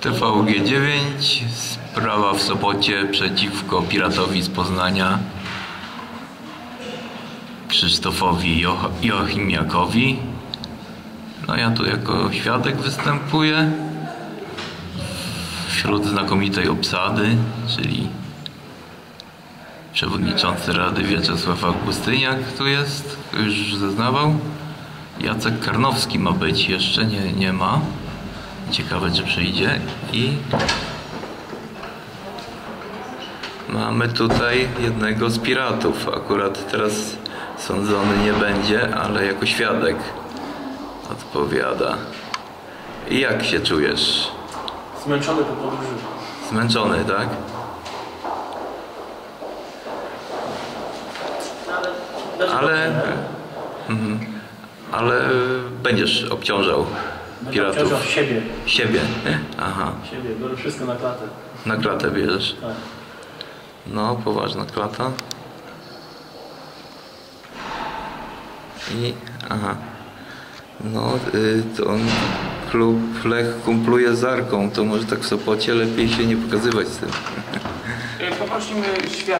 TVG9, sprawa w Sopocie przeciwko piratowi z Poznania Krzysztofowi Jo- Joachimiakowi. No ja tu jako świadek występuję wśród znakomitej obsady, czyli przewodniczący Rady Wieczesław Augustyniak tu jest, już zeznawał. Jacek Karnowski ma być, jeszcze nie, nie ma. Ciekawe, czy przyjdzie. I mamy tutaj jednego z piratów. Akurat teraz sądzony nie będzie, ale jako świadek odpowiada. I jak się czujesz? Zmęczony po podróży. Zmęczony, tak? Ale, mhm. ale będziesz obciążał Piratów. piratów. siebie. Siebie. Aha. Siebie. Biorę wszystko na klatę. Na klatę bierzesz. Tak. No, poważna klata. I, aha. No, y, to on klub Lech kumpluje z Arką, to może tak w Sopocie lepiej się nie pokazywać z tym. Poprosimy świadka.